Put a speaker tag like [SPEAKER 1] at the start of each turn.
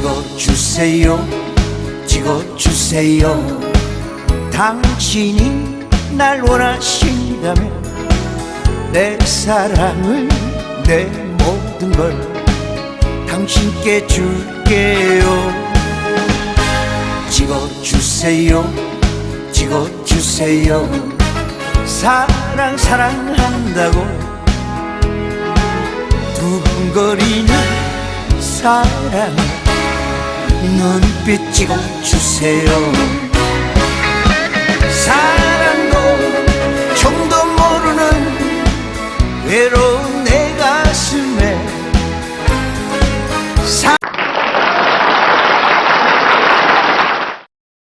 [SPEAKER 1] 찍어주세요. 찍어주세요. 당신이 날 원하신다면 내 사랑을 내 모든 걸 당신께 줄게요. 찍어주세요. 찍어주세요. 사랑 사랑한다고 두근거리는 사랑 눈빛 찍어주세요. 사랑도 정도 모르는 외로운